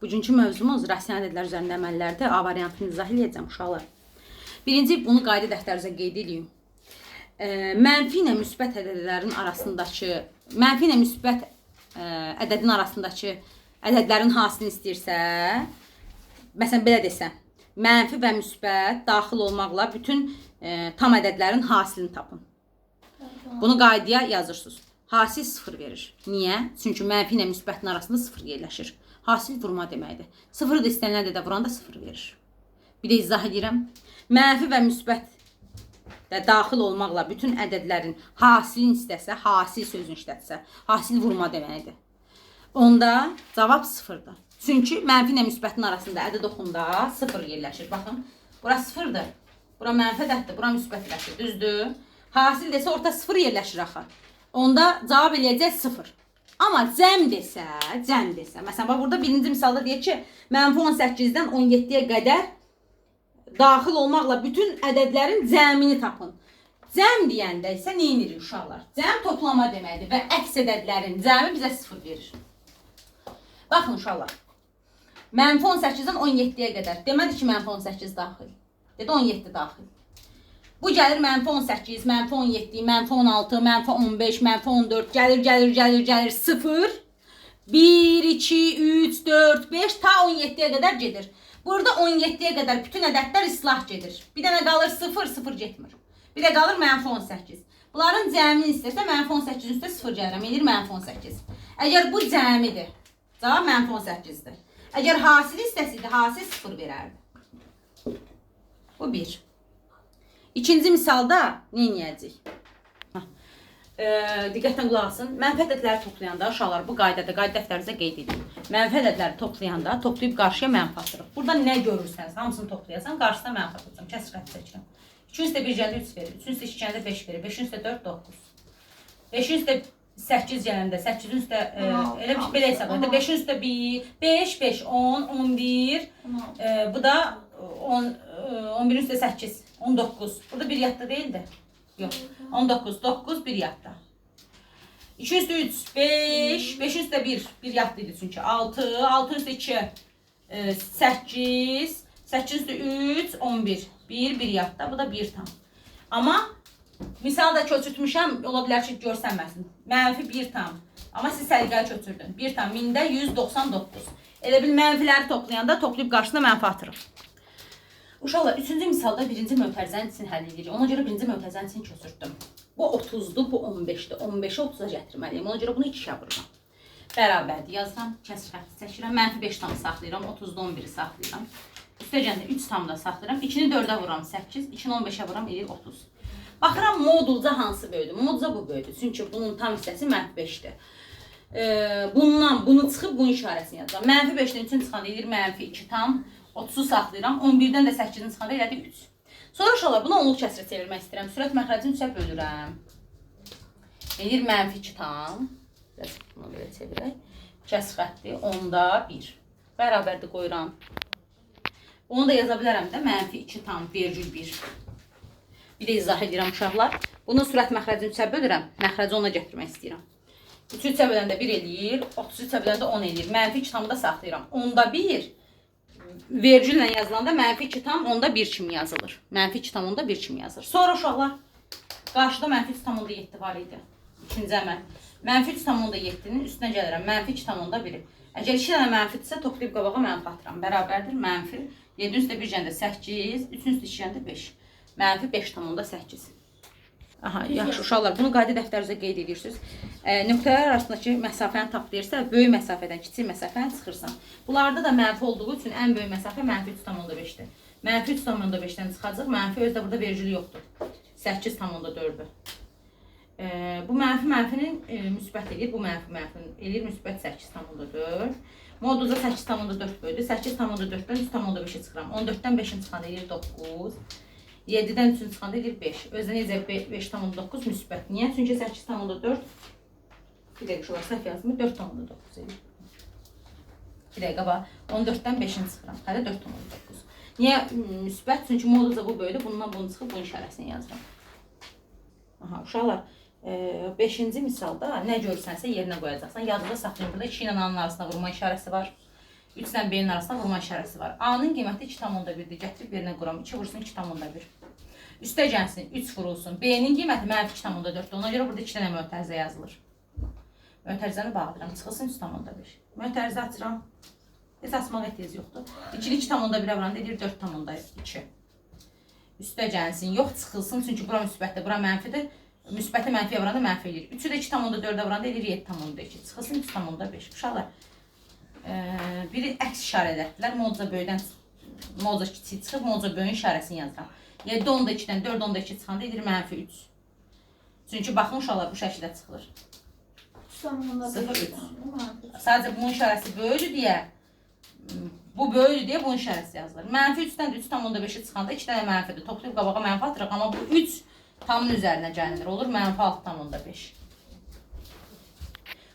Bugünkü mövzumuz rasional ədədlər üzərində əməllərdə A variantını izah edəcəm uşaqlar. Birinci bunu qayda dəftərinizə qeyd edin. E, mənfi ilə müsbət ədədlərin arasındakı mənfi ilə müsbət e, ədədin arasındakı ədədlərin hasilini istəyirsə, məsələn belə desəm, mənfi və müsbət daxil olmaqla bütün tam ədədlərin hasilini tapın. Bunu qaydaya yazırsınız. Hasil 0 verir. Niyə? Çünki mənfi ilə müsbətin arasında 0 yerləşir. Hasil vurma deməkdir. 0 da istənilən ədədə vuranda 0 verir. Bir də izah edirəm. Mənfi və müsbət də daxil olmaqla bütün ədədlərin hasilini istəsə, hasil sözünü işlətsə, hasil vurma deməkdir. Onda cavab 0-dır. Çünki mənfi ilə müsbətin arasında ədəd oxunda 0 yerləşir. Baxın, bura 0-dır. Bura mənfi ədəddir, bura müsbət ədəddir. Düzdür? Hasil desə orta 0 yerləşir axı. Onda cavab eləyəcək 0. Amma cəm desə, cəm desə. Məsələn, bax burada birinci misalda deyir ki, mənfi 18-dən 17-yə qədər daxil olmaqla bütün ədədlərin cəmini tapın. Cəm deyəndə isə nə edirik uşaqlar? Cəm toplama deməkdir və əks ədədlərin cəmi bizə 0 verir. Baxın uşaqlar. Mənfi 18-dən 17-yə qədər. Demədi ki, mənfi 18 daxil. Dedi 17 daxil. Bu gəlir mənfi 18, mənfi 17, mənfi 16, mənfi 15, mənfi 14, gəlir, gəlir, gəlir, gəlir 0. 1, 2, 3, 4, 5 ta 17-yə qədər gedir. Burada 17-yə qədər bütün ədədlər islah gedir. Bir dənə qalır 0, 0 getmir. Bir də qalır mənfi 18. Bunların cəmini istəsə mənfi 18 üstə 0 gəlirəm, edir mənfi 18. Əgər bu cəmidir, cavab mənfi 18-dir. Əgər hasili istəsiydi, hasil 0 verərdi. Bu 1. İkinci misalda edəcəyik? E, diqqətlə qulaq asın. Mənfi ədədləri toplayanda uşaqlar bu qaydada, qayda dəftərinizə qeyd edin. Mənfi ədədləri toplayanda toplayıb qarşıya mənfi atırıq. Burada nə görürsəniz, hamısını toplayasan, qarşısına mənfi atacağam. Kəsr xətti çəkirəm. 2 üstə 1 gəlir 3 verir. 3 üstə 2 gəlir 5 verir. 5 üstə 4 9. 5 üstə 8 gələndə 8 üstə e, elə bir belə hesab edin. 5 üstə 1 5 5 10 11 e, bu da 10 e, 11 üstə 8 19. Burada bir yadda değildi. Yok. 19 9 bir yadda. 2 üstə 3 5 5 üstə 1 bir yadda idi çünki 6 6 üstə 2 e, 8 8 üstə 3 11 1 bir yadda bu da 1 tam. Amma misal da köçürtmüşəm ola bilər ki görsənməsin. Mənfi 1 tam. Amma siz səliqəli köçürdün. 1 tam 1000-də 199. Elə bil mənfiləri toplayanda toplayıb qarşısına mənfi atırıq. Uşaqlar, üçüncü misalda birinci mötərizənin için həll edirik. Ona görə birinci mötərizənin için köçürtdüm. Bu 30-dur, bu 15-dir. 15-i 30-a gətirməliyim. Ona görə bunu 2-yə vururam. Bərabərdir. Yazıram, kəsr xətti çəkirəm. Mənfi 5 tam saxlayıram. 30-da 11-i saxlayıram. Üstə gəndə 3 tam da saxlayıram. 2-ni 4-ə vururam 8, 2-ni 15-ə vururam edir 30. Baxıram modulca hansı böyüdür? Modulca bu böyüdür. Çünki bunun tam hissəsi mənfi 5-dir. Ee, bundan bunu çıxıb bunun işarəsini yazacağam. Mənfi 5-dən 3-ün çıxanda edir mənfi 2 tam. 30-u saxlayıram. 11-dən də 8-in çıxanda elədi 3. Sonra uşaqlar bunu onluq kəsrə çevirmək istəyirəm. Sürət məxrəcini 3-ə bölürəm. Edir mənfi 2 tam. Biraz bunu belə çevirək. Kəsr xətti 10-da 1. Bərabərdir qoyuram. Onu da yaza bilərəm də mənfi 2 tam virgül 1. Bir də izah edirəm uşaqlar. Bunu sürət məxrəcini 3-ə bölürəm. Məxrəci ona gətirmək istəyirəm. 3 3 böləndə 1 eləyir, 33 böləndə 10 eləyir. Mənfi 2 tamı da saxlayıram. Onda 1 vergüllə yazılanda mənfi 2 tam onda 1 kimi yazılır. Mənfi 2 tam onda 1 kimi yazılır. Sonra uşaqlar qarşıda mənfi 3 tam onda 7 var idi. İkinci əməl. Mənfi 3 tam onda 7-nin üstünə gəlirəm. Mənfi 2 tam onda 1. Əgər 2 dənə mənfidirsə toplayıb qabağa mənfi atıram. Bərabərdir mənfi 7 üstə 1 gəndə 8, 3 üstə 2 gəndə 5. Mənfi 5 tam onda 8. Aha, yaxşı uşaqlar, bunu qayda dəftərinizə qeyd edirsiniz. E, nöqtələr arasındakı məsafəni taplayırsa, böyük məsafədən kiçik məsafəni çıxırsan. Bunlarda da mənfi olduğu üçün ən böyük məsafə mənfi 3,5-dir. Mənfi 3,5-dən çıxacaq, mənfi özdə burada vergül yoxdur. 8,4-dür. E, bu mənfi mənfinin e, müsbət edir, bu mənfi mənfinin edir müsbət 8,4. Modulda 8,4 böldü. 8,4-dən 3,5-i çıxıram. 14-dən 5-in çıxanda edir 9. 7-dən 3-ün çıxanda edir 5. Özdə necə 5,9 müsbət. Niyə? Çünki 8,4 bir dəqiqə şurada səhv yazmır. 4,9 edir. Bir dəqiqə bax. 14-dən 5-in çıxıram. Hələ 4,9. Niyə müsbət? Çünki modulca bu böyüdü. Bundan bunu çıxıb bunun işarəsini yazıram. Aha, uşaqlar. 5-ci misalda nə görsənsə yerinə qoyacaqsan. Yadında saxlayın. Burada 2 ilə A-nın arasında vurma işarəsi var. 3 ilə B-nin arasında vurma işarəsi var. A-nın qiyməti 2,1-dir. Gətirib yerinə quram. 2 vursun 2,1. Üstə gəlsin 3 vurulsun. B-nin qiyməti mənfi 2,4-dür. Ona görə burada 2 dənə mötərizə yazılır. Mötərizəni bağlayıram. Çıxılsın 3,5. Mötərizə açıram. Heç açmağa ehtiyac yoxdur. 2-ni 2,1-ə vuranda edir 4,2. Üstə gəlsin. Yox çıxılsın çünki bura müsbətdir, bura mənfidir. Müsbəti mənfiyə vuranda mənfi eləyir. 3-ü də 2,4-ə vuranda edir 7,2. Çıxılsın 3,5. Uşaqlar, eee, biri əks işarə elətdilər. Moca böyüdən moca kiçik çıxıb, moca böyün işarəsini yazıram. 7 onda 2-dən 4 onda 2 çıxanda edir mənfi 3. Çünki baxın uşaqlar bu şəkildə çıxılır. Sıfır üç. Sadəcə bunun işarəsi böyüdür deyə bu böyüdür deyə bunun işarəsi yazılır. Mənfi 3-dən 3,5-ə çıxanda 2 dənə mənfidir. Toplayıb qabağa mənfi atırıq, amma bu 3 tamın üzərinə gəlinir. Olur mənfi 6,5.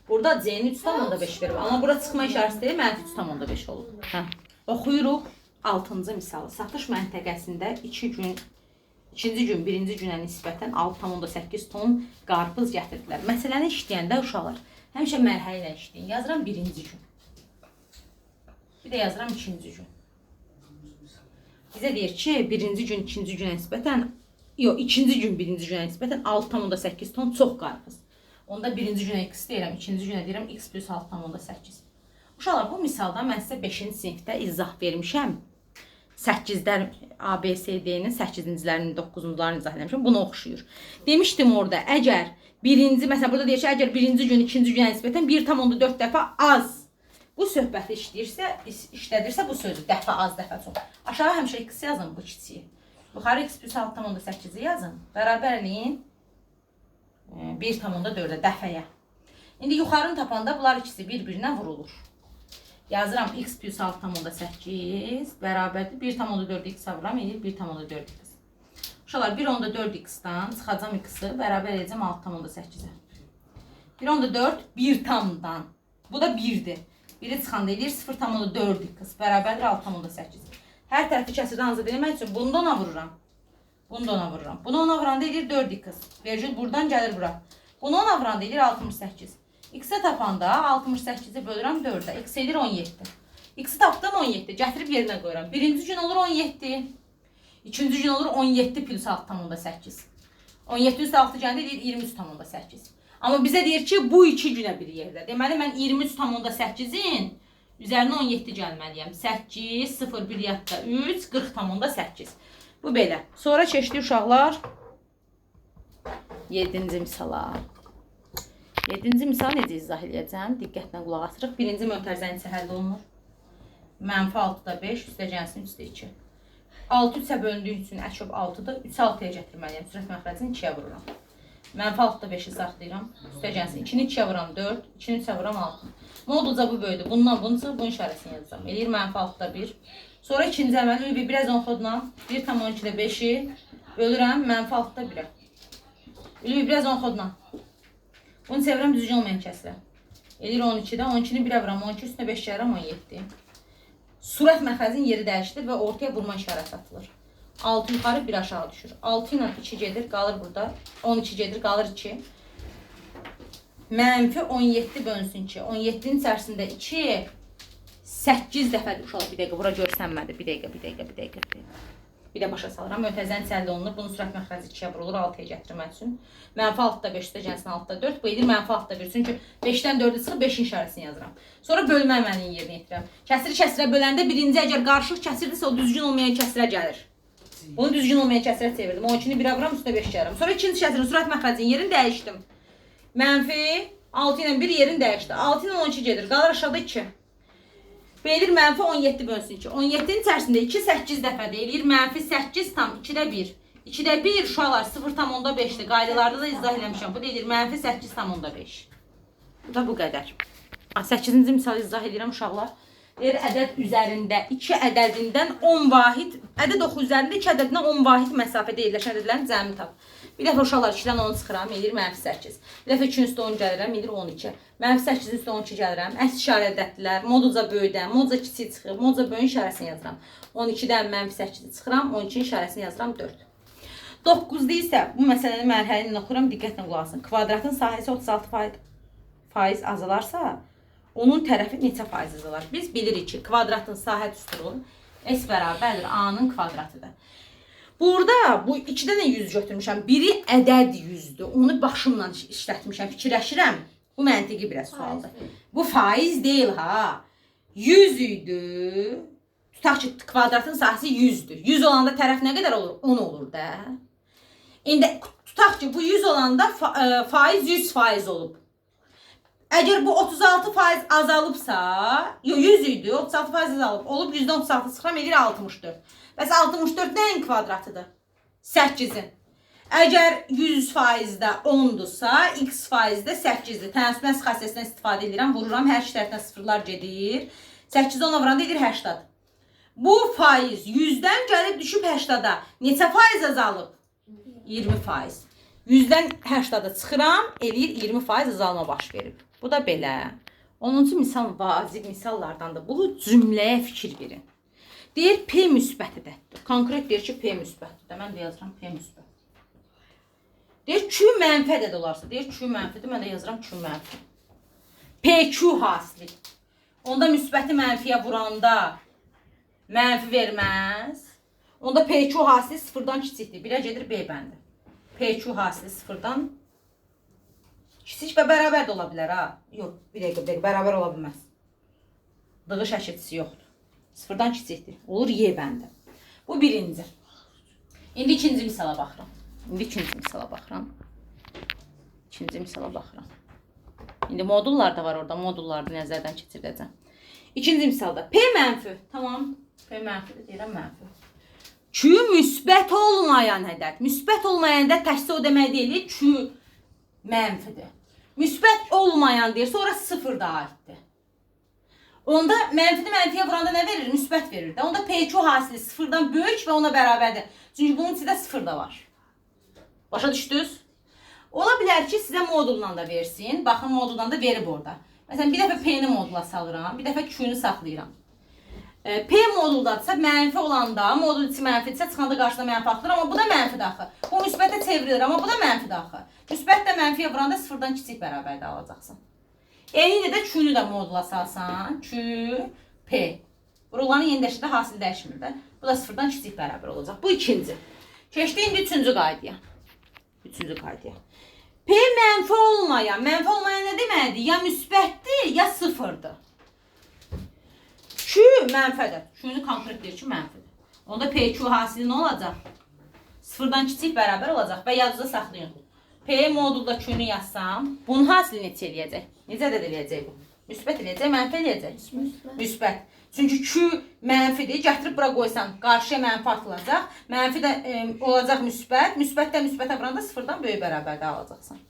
Burada C-ni 3,5 verir. Amma bura çıxma işarəsi deyil, mənfi 3,5 olur. Hə. Oxuyuruq 6-cı misalı. Satış məntəqəsində 2 gün İkinci gün, birinci günə nisbətən 6,8 ton qarpız gətirdilər. Məsələni işləyəndə uşaqlar həmişə mərhələ ilə işləyin. Yazıram birinci gün. Bir də yazıram ikinci gün. Bizə deyir ki, birinci gün ikinci günə nisbətən yox, ikinci gün birinci günə nisbətən 6,8 ton çox qarpız. Onda birinci günə x deyirəm, ikinci günə deyirəm x plus 6,8. Uşaqlar, bu misalda mən sizə 5-ci sinifdə izah vermişəm. 8-dən ABCD-nin 8-cilərinin 9-cularını izah etmişəm. Bunu oxşuyur. Demişdim orada, əgər birinci, məsələn burada deyir ki, əgər birinci gün ikinci günə nisbətən 1,4 dəfə az bu söhbəti işləyirsə, iş- işlədirsə bu sözü dəfə az, dəfə çox. Aşağı həmişə x yazın bu kiçiyi. Yuxarı x plus 6,8-i yazın. Bərabərliyin e, 1,4-ə dəfəyə. İndi yuxarını tapanda bunlar ikisi bir-birinə vurulur. Yazıram x plus 6,8 bərabərdir 1,4 x vururam edir 1,4 x. Uşaqlar 1,4 x-dan çıxacam x-i bərabər edəcəm 6,8-ə. 1,4 1 tamdan. Bu da 1-dir. 1-i çıxanda edir 0,4 x bərabərdir 6,8. Hər tərəfi kəsirdən azad etmək üçün bunu da ona vururam. Bunu da ona vururam. Bunu ona vuranda edir 4 x. Vergül buradan gəlir bura. Bunu ona vuranda edir 68. X-ə tapanda 68-i bölürəm 4-ə. X edir 17. X-i tapdım 17. Gətirib yerinə qoyuram. Birinci gün olur 17. İkinci gün olur 17 plus 6,8. 17 üstə 6 gəndə deyir 23,8. Amma bizə deyir ki, bu iki günə bir yerdə. Deməli mən 23,8-in üzərinə 17 gəlməliyəm. 8, 0, 1 yadda 3, 40,8. Bu belə. Sonra keçdi uşaqlar 7-ci misala. 7-ci misal necə izah edəcəm? Diqqətlə qulaq asırıq. Birinci mötərizə necə həll olunur? Mənfi 6-da 5, üstə gəlsin 3-də 2. 6 3-ə bölündüyü üçün əşob 6-dır. 3-ü 6-ya gətirməliyəm. Sürət məxrəcini 2-yə vururam. Mənfi 6-da 5-i saxlayıram. Üstə gəlsin 2-ni 2-yə vuram 4, 2-ni 3-ə vuram 6. Modulca bu böyüdür. Bundan bunu çıxıb bunun işarəsini yazacağam. Eləyir mənfi 6-da 1. Sonra ikinci əməli bir biraz 10 xodla 1,2-də 5-i bölürəm mənfi 6-da 1-ə. Ülvi biraz 10 xodla. Bunu çevirəm düzgün olmayan kəsrə. Eləyir 12-də, 12-ni 1-ə vuram, 12 üstünə 5 gəlirəm 17. Surət məxrəcinin yeri dəyişdir və ortaya vurma işarəsi atılır. 6 yuxarı, 1 aşağı düşür. 6 ilə 2 gedir, qalır burada. 12 gedir, qalır 2. Mənfi 17 bölünsün ki, 17-nin içərisində 2 8 dəfədir uşaq bir dəqiqə bura görsənmədi. Bir dəqiqə, bir dəqiqə, bir dəqiqə. Bir dəqiqə. Bir də başa salıram. Mötəzən əldə olunur. Bunun sürət məxrəci 2-yə vurulur 6-ya gətirmək üçün. Mənfi 6-da 5-də gəlsin 6-da 4. Bu edir mənfi 6-da 1. Çünki 5-dən 4-ə çıxıb 5-in işarəsini yazıram. Sonra bölmə əməlini yerinə yetirirəm. Kəsiri kəsirə böləndə birinci əgər qarışıq kəsirdirsə o düzgün olmayan kəsirə gəlir. Bunu düzgün olmayan kəsirə çevirdim. 12-ni 1-ə vuram, üstə 5 gələrəm. Sonra ikinci kəsirin sürət məxrəcinin yerini dəyişdim. Mənfi 6 ilə 1 yerini dəyişdi. 6 ilə 12 gedir. Qalır aşağıda 2. Beylir mənfi 17 bölsün ki. 17-nin içərisində 2 8 dəfə deyilir. Mənfi 8 tam 2-də 1. 2-də 1 uşaqlar 0,5-dir. Qaydalarda da izah eləmişəm. Bu deyilir mənfi 8,5. Bu da bu qədər. 8-ci misal izah edirəm uşaqlar. Deyir ədəd üzərində 2 ədədindən 10 vahid, ədəd oxu üzərində 2 ədədindən 10 vahid məsafədə yerləşən ədədlərin cəmini tap. Bir dəfə uşaqlar 2-dən 10 çıxıram, edir mənfi 8. Bir dəfə 2-nin üstə 10 gəlirəm, edir 12. Mənfi 8-in üstə 12 gəlirəm. Əks işarə ədədlər, modulca böyüdən, modulca kiçik çıxır, modulca böyük işarəsini yazıram. 12-dən mənfi 8-i çıxıram, 12-in işarəsini yazıram 4. 9-da isə bu məsələni mərhələ ilə oxuram, diqqətlə qulaq asın. Kvadratın sahəsi 36 faiz, faiz azalarsa, onun tərəfi neçə faiz yazılır? Biz bilirik ki, kvadratın sahə düsturu s bərabərdir a-nın kvadratıdır. Burada bu iki dənə 100 götürmüşəm. Biri ədəd 100-dür. Onu başımla iş- işlətmişəm, fikirləşirəm. Bu məntiqi bir sualdır. Bu faiz deyil ha. 100 idi. Tutaq ki, kvadratın sahəsi 100-dür. 100 olanda tərəf nə qədər olur? 10 olur da. İndi tutaq ki, bu 100 olanda ə, faiz 100 faiz olub. Əgər bu 36 faiz azalıbsa, yo 100 idi, 36 faiz azalıb, olub %36 sıxram edir 64. Bəs 64 nəyin kvadratıdır? 8-in. Əgər 100 faizdə 10-dursa, x faizdə 8-dir. Tənasübət xassəsindən istifadə edirəm, vururam, hər iki tərəfdən sıfırlar gedir. 8 10 vuranda edir 80. Bu faiz 100-dən gəlib düşüb 80-a. Neçə faiz azalıb? 20 faiz. 100-dən 80-a çıxıram, eləyir 20 faiz azalma baş verib. Bu da belə. 10-cu misal vacib misallardan da bu cümləyə fikir verin. Deyir P müsbətidir. Konkret deyir ki, P müsbətdir. Mən də yazıram P müsbət. Deyir Q mənfi ədəd olarsa, deyir Q mənfidir. Mən də yazıram Q mənfi. PQ hasili. Onda müsbəti mənfiyə vuranda mənfi verməz. Onda PQ hasili 0-dan kiçikdir. Birə gedir B bəndi. PQ hasili 0-dan İkisi hiç beraber de ola ha. Yox, bir dəqiqə, bir dəqiqə, bərabər ola bilməz. Dığış əşitisi yoxdur. Sıfırdan kiçikdir. Olur Y bəndi. Bu birinci. İndi ikinci misala baxıram. İndi ikinci misala baxıram. İkinci misala baxıram. İndi modullar da var orada. Modulları nəzərdən keçirdəcəm. İkinci misalda P mənfi. Tamam. P mənfi deyirəm mənfi. Q müsbət olmayan hədəf. Müsbət olmayan hədəf təkcə o demək deyil. Q mənfidir. Müsbət olmayan deyir, sonra sıfır da aiddir. Onda mənfini mənfiyə vuranda nə verir? Müsbət verir də. Onda PQ hasili sıfırdan böyük və ona bərabərdir. Çünki bunun içində sıfır da var. Başa düşdünüz? Ola bilər ki, sizə modulla da versin. Baxın, moduldan da verib orada. Məsələn, bir dəfə P-ni modula salıram, bir dəfə Q-nu saxlayıram. E, P moduldadırsa mənfi olanda, modul içi mənfidirsə çıxanda qarşıda mənfi atılır, amma bu da mənfi daxı. Bu müsbətə çevrilir, amma bu da mənfi daxı. Müsbət də mənfiyə vuranda sıfırdan kiçik bərabərdə alacaqsan. Eyni də Q-nu da modula salsan, Q, P. Vurulanın yeniləşində hasil dəyişmir də. Bu da sıfırdan kiçik bərabər olacaq. Bu ikinci. Keçdi indi üçüncü qaydaya. Üçüncü qaydaya. P mənfi olmayan, mənfi olmayan nə deməkdir? Ya müsbətdir, ya sıfırdır. Q mənfədir. Q-nu konkret deyir ki, mənfidir. Onda PQ hasili nə olacaq? Sıfırdan kiçik bərabər olacaq və yazıda saxlayın. P modulda Q-nu yazsam, bunun hasili neçə eləyəcək? Necə ədəd eləyəcək bu? Müsbət eləyəcək, mənfi eləyəcək? Müsbət. Müsbət. Çünki Q mənfidir. Gətirib bura qoysan, qarşıya mənfi atılacaq. Mənfi də e, olacaq müsbət. Müsbət də müsbətə vuranda sıfırdan böyük bərabərdə alacaqsan.